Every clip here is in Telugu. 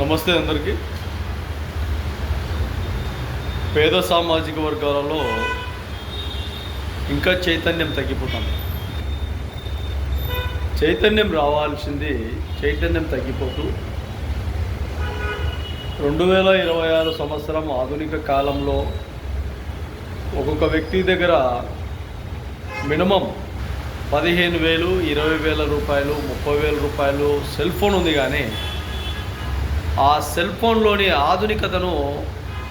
నమస్తే అందరికీ. పేద సామాజిక వర్గాలలో ఇంకా చైతన్యం తగ్గిపోతుంది చైతన్యం రావాల్సింది చైతన్యం తగ్గిపోతూ రెండు వేల ఇరవై ఆరు సంవత్సరం ఆధునిక కాలంలో ఒక్కొక్క వ్యక్తి దగ్గర మినిమం పదిహేను వేలు ఇరవై వేల రూపాయలు ముప్పై వేల రూపాయలు సెల్ ఫోన్ ఉంది కానీ ఆ సెల్ ఫోన్లోని ఆధునికతను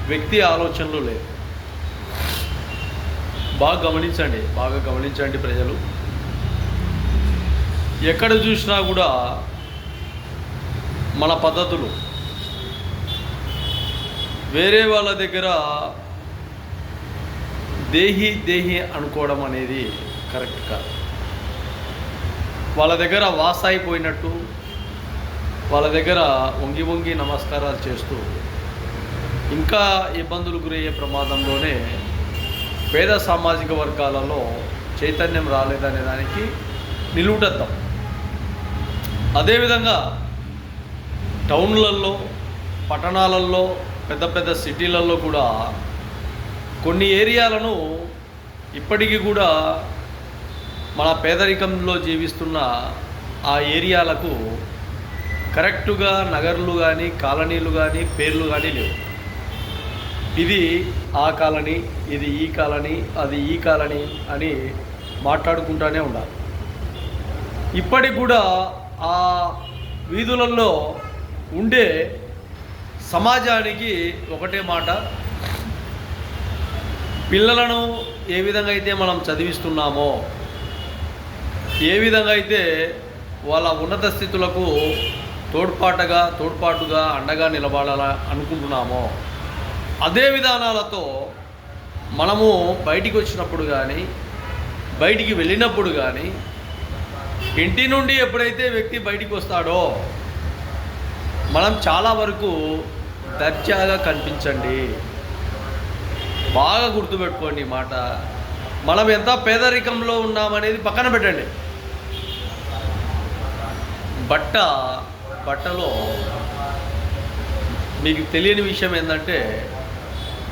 వ్యక్తి ఆలోచనలు లేవు. బాగా గమనించండి బాగా గమనించండి ప్రజలు. ఎక్కడ చూసినా కూడా మన పద్ధతులు. వేరే వాళ్ళ దగ్గర దేహి దేహి అనుకోవడం అనేది కరెక్ట్ కాదు. వాళ్ళ దగ్గర వాసాయిపోయినట్టు వాళ్ళ దగ్గర వంగి వంగి నమస్కారాలు చేస్తూ ఇంకా ఇబ్బందులు గురయ్యే ప్రమాదంలోనే పేద సామాజిక వర్గాలలో చైతన్యం రాలేదనే దానికి నిలువుటద్దాం. అదేవిధంగా టౌన్లలో పట్టణాలలో పెద్ద పెద్ద సిటీలలో కూడా కొన్ని ఏరియాలను ఇప్పటికీ కూడా మన పేదరికంలో జీవిస్తున్న ఆ ఏరియాలకు కరెక్టుగా నగర్లు కానీ కాలనీలు కానీ పేర్లు కానీ లేవు. ఇది ఆ కాలనీ ఇది ఈ కాలనీ అది ఈ కాలనీ అని మాట్లాడుకుంటూనే ఉండాలి. ఇప్పటికి కూడా ఆ వీధులలో ఉండే సమాజానికి ఒకటే మాట. పిల్లలను ఏ విధంగా అయితే మనం చదివిస్తున్నామో ఏ విధంగా అయితే వాళ్ళ ఉన్నత స్థితులకు తోడ్పాటుగా తోడ్పాటుగా అండగా నిలబడాల అనుకుంటున్నామో అదే విధానాలతో మనము బయటికి వచ్చినప్పుడు కానీ బయటికి వెళ్ళినప్పుడు కానీ ఇంటి నుండి ఎప్పుడైతే వ్యక్తి బయటికి వస్తాడో మనం చాలా వరకు దర్జాగా కనిపించండి. బాగా గుర్తుపెట్టుకోండి మాట. మనం ఎంత పేదరికంలో ఉన్నామనేది పక్కన పెట్టండి. బట్ట బట్టలో మీకు తెలియని విషయం ఏంటంటే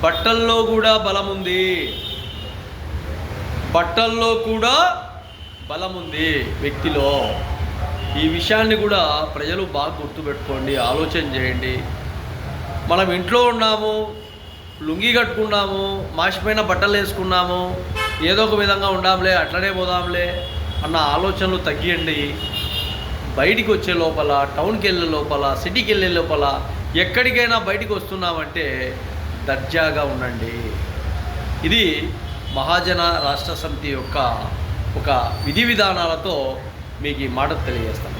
బట్టల్లో కూడా బలం ఉంది. బట్టల్లో కూడా బలం ఉంది వ్యక్తిలో. ఈ విషయాన్ని కూడా ప్రజలు బాగా గుర్తుపెట్టుకోండి ఆలోచన చేయండి. మనం ఇంట్లో ఉన్నాము లుంగి కట్టుకున్నాము మాసిపోయిన బట్టలు వేసుకున్నాము ఏదో ఒక విధంగా ఉండాంలే అట్లనే పోదాంలే అన్న ఆలోచనలు తగ్గియండి. బయటికి వచ్చే లోపల టౌన్కి వెళ్ళే లోపల సిటీకి వెళ్ళే లోపల ఎక్కడికైనా బయటికి వస్తున్నామంటే దర్జాగా ఉండండి. ఇది మహాజన రాష్ట్ర సమితి యొక్క ఒక విధి విధానాలతో మీకు ఈ మాట తెలియజేస్తాను.